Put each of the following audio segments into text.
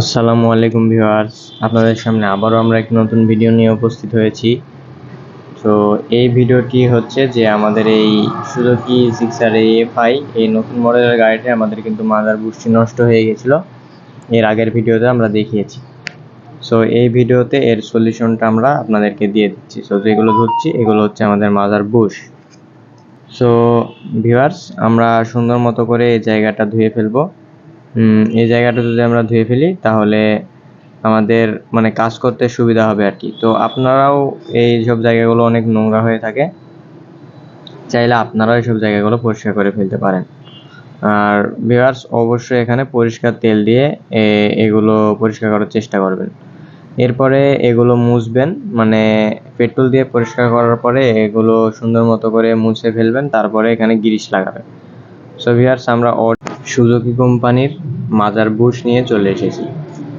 আসসালামু আলাইকুম ভিউয়ার্স। আপনাদের সামনে আবারও আমরা একটি নতুন ভিডিও নিয়ে উপস্থিত হয়েছি। তো এই ভিডিওটি হচ্ছে যে আমাদের এই সুজুকি সিক্সার এফআই এই নতুন মডেলের গাড়িটা আমাদের কিন্তু মাদার বুস্টটি নষ্ট হয়ে গেছিল। এর আগের ভিডিওতে আমরা দেখিয়েছি। সো এই ভিডিওতে এর সলিউশনটা আমরা আপনাদেরকে দিয়ে দিচ্ছি। সো যেগুলো ধরছি, এগুলো হচ্ছে আমাদের মাদার বুশ। সো ভিউয়ার্স, আমরা সুন্দর মতো করে এই জায়গাটা ধুয়ে ফেলব। এই জায়গাটা যদি আমরা ধুয়ে ফেলি, তাহলে আমাদের মানে কাজ করতে সুবিধা হবে আর কি। তো আপনারাও এই সব জায়গাগুলো অনেক নোংরা হয়ে থাকে। চাইলে আপনারাও এইসব জায়গাগুলো পরিষ্কার করে ফেলতে পারেন। আর ভিউয়ার্স অবশ্যই এখানে পরিষ্কার তেল দিয়ে এগুলো পরিষ্কার করার চেষ্টা করবেন। এরপরে এগুলো মুছবেন মানে পেট্রোল দিয়ে পরিষ্কার করার পরে এগুলো সুন্দর মতো করে মুছে ফেলবেন, তারপরে এখানে গ্রিস লাগাবেন। সো ভিউয়ার্স আমরা সুজুকি কোম্পানির মাজার বুশ নিয়ে চলে এসেছি।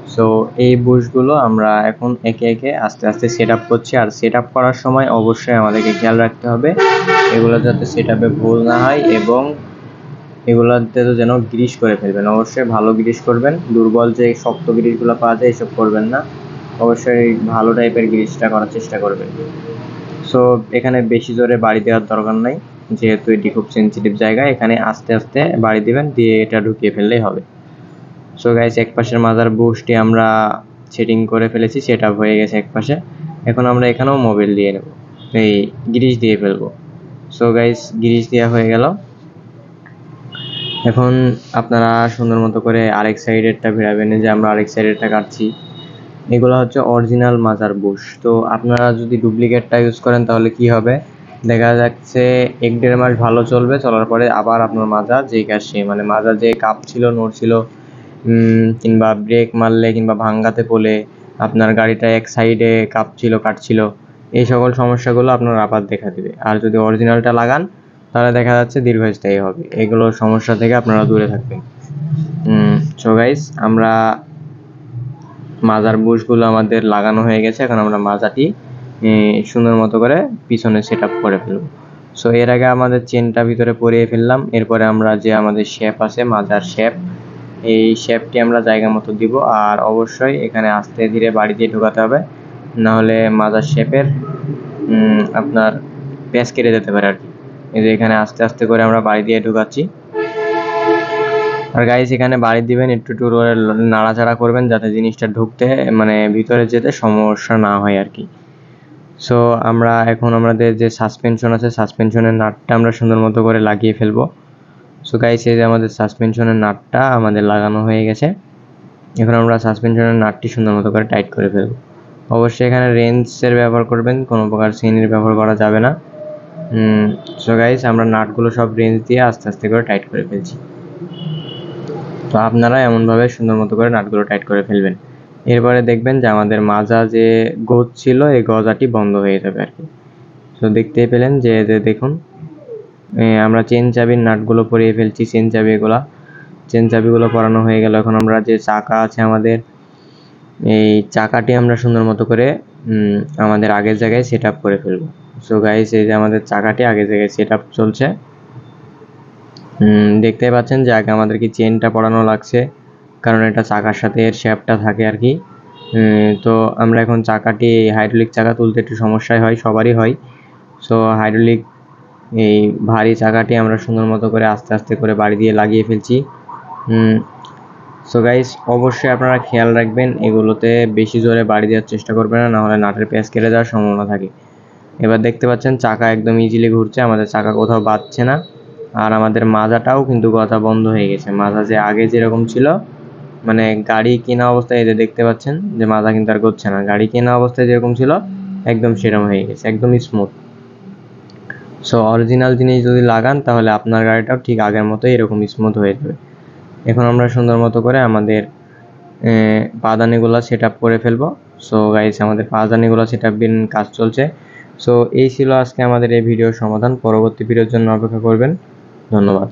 সো এই বুশগুলো আমরা এখন একে একে আস্তে আস্তে সেট আপ করছি। আর সেট আপ করার সময় অবশ্যই আমাদেরকে খেয়াল রাখতে হবে। এগুলো যাতে সেট আপে ভুল না হয় এবং এগুলোতে তো যেন গ্রিস করে ফেলবেন। অবশ্যই ভালো গ্রিস করবেন। দুর্বল যে শক্ত গ্রিসগুলো পাওয়া যায়, এসব করবেন না। অবশ্যই ভালো টাইপের গ্রিসটা করার চেষ্টা করবেন। সো এখানে বেশি জোরে বাড়ি দেওয়ার দরকার নাই। যেহেতু এটি খুব সেন্সিটিভ জায়গা, এখানে আস্তে আস্তে বাড়ি দিবেন, দিয়ে এটা ঢুকিয়ে ফেললেই হবে। সো গাইস এক পাশের মাদার বুশটি আমরা সেটিং করে ফেলেছি সেট হয়ে গেছে এক পাশে। এখন আমরা এখানেও মোবিল দিয়ে নেব, এই গ্রিস দিয়ে ফেলব। সো গাইস গ্রিস দেওয়া হয়ে গেল। এখন আপনারা সুন্দর মতো করে আরেক সাইডেরটা ভেড়াবেন যে আমরা আরেক সাইডেরটা কাটছি। এগুলো হচ্ছে অরিজিনাল মাজার বুশ তো আপনারা যদি ডুপ্লিকেটটা ইউজ করেন, তাহলে কি হবে? দেখা যাচ্ছে এক দেড় মাস ভালো চলবে, চলার পরে আবার আপনার মাজা কাজ সে মানে মাজা যে কাপ ছিল নড়ছিল কিংবা ব্রেক মারলে কিংবা ভাঙ্গাতে পড়লে আপনার গাড়িটা এক সাইডে কাঁপছিল কাটছিল এই সকল সমস্যাগুলো আপনার আবার দেখা দেবে। আর যদি অরিজিনালটা লাগান, তাহলে দেখা যাচ্ছে দীর্ঘস্থায়ী হবে। এগুলো সমস্যা থেকে আপনারা দূরে থাকবেন। সো গাইস আমরা মাজার বুশগুলো আমাদের লাগানো হয়ে গেছে, এখন আমরা মাজাটি সুন্দর মতো করে পিছনে সেট আপ করে ফেলব সো এর আগে আমাদের চেনটা ভিতরে পরিয়ে ফেললাম। এরপরে আমরা যে আমাদের শেপ আছে মাজার শেপ এই শেপটি আমরা জায়গা মতো দিব। আর অবশ্যই এখানে আস্তে ধীরে বাড়ি দিয়ে ঢোকাতে হবে। নাহলে মাজার শেপের আপনার প্যাঁচ কেটে যেতে পারে আর কি। এই যে এখানে আস্তে আস্তে করে আমরা বাড়ি দিয়ে ঢুকাচ্ছি। আর গাইস এখানে বাড়ি দিবেন, একটু একটু নাড়াচাড়া করবেন, যাতে জিনিসটা ঢুকতে মানে ভিতরে যেতে সমস্যা না হয় আর কি। সো আমরা এখন আমাদের যে সাসপেনশন আছে সাসপেনশনের নাটটা আমরা সুন্দর মতো করে লাগিয়ে ফেলব। সো গাইস এই যে আমাদের সাসপেনশনের নাটটা আমাদের লাগানো হয়ে গেছে। এখন আমরা সাসপেনশনের নাটটি সুন্দর মতো করে টাইট করে ফেলব। অবশ্যই এখানে রেঞ্জের ব্যবহার করবেন, কোনো প্রকার সিনের ব্যবহার করা যাবে না। সো গাইস আমরা নাটগুলো সব রেঞ্জ দিয়ে আস্তে আস্তে করে টাইট করে ফেলছি। তো আপনারা এমনভাবে সুন্দর মতো করে নাটগুলো টাইট করে ফেলবেন। এরপরে দেখবেন যে আমাদের মাজা যে গোজ ছিল এই গজাটি বন্ধ হয়ে যাবে আর কি। তো দেখতেই পেলেন যে দেখুন আমরা চেন চাবির নাটগুলো পরিয়ে ফেলছি চেন চাবি এগুলা। চেন চাবিগুলো পরানো হয়ে গেল। এখন আমরা যে চাকা আছে আমাদের এই চাকাটি আমরা সুন্দর মতো করে আমাদের আগের জায়গায় সেট আপ করে ফেলব। সো গাইস এই যে আমাদের চাকাটি আগের জায়গায় সেট আপ চলছে। হুম, দেখতেই পাচ্ছেন যে আগে আমাদের কি চেনটা পরানো লাগছে? কারণ এটা চাকার সাথে এর শেপটা থাকে আর কি। তো আমরা এখন চাকাটি হাইড্রোলিক চাকা তুলতে একটু সমস্যাই হয়, সবারই হয়। সো হাইড্রোলিক এই ভারী চাকাটি আমরা সুন্দর মতো করে আস্তে আস্তে করে বাড়ি দিয়ে লাগিয়ে ফেলছি। সো গাইস অবশ্যই আপনারা খেয়াল রাখবেন, এগুলোতে বেশি জোরে বাড়ি দেওয়ার চেষ্টা করবেন না, নাহলে নাটের পেঁয়াজ কেটে যাওয়ার সম্ভাবনা থাকে। এবার দেখতে পাচ্ছেন, চাকা একদম ইজিলি ঘুরছে, আমাদের চাকা কোথাও বাজছে না। আর আমাদের মাজাটাও কিন্তু কথা বন্ধ হয়ে গেছে। মাজা যে আগে যেরকম ছিল মানে গাড়ি কেনা অবস্থায় এই যে দেখতে পাচ্ছেন যে মাজা কিন্তু আর করছে না। গাড়ি কেনা অবস্থায় যেরকম ছিল, একদম সেরকম হয়ে গেছে একদম স্মুথ সো অরিজিনাল জিনিস যদি লাগান, তাহলে আপনার গাড়িটাও ঠিক আগের মতো এরকম স্মুথ হয়ে যাবে। এখন আমরা সুন্দর মতো করে আমাদের পাদানিগুলো সেট আপ করে ফেলব। সো গাইস আমাদের পাদানিগুলো সেট আপ কাজ চলছে। সো এই ছিল আজকে আমাদের এই ভিডিওর সমাধান। পরবর্তী ভিডিওর জন্য অপেক্ষা করবেন। ধন্যবাদ।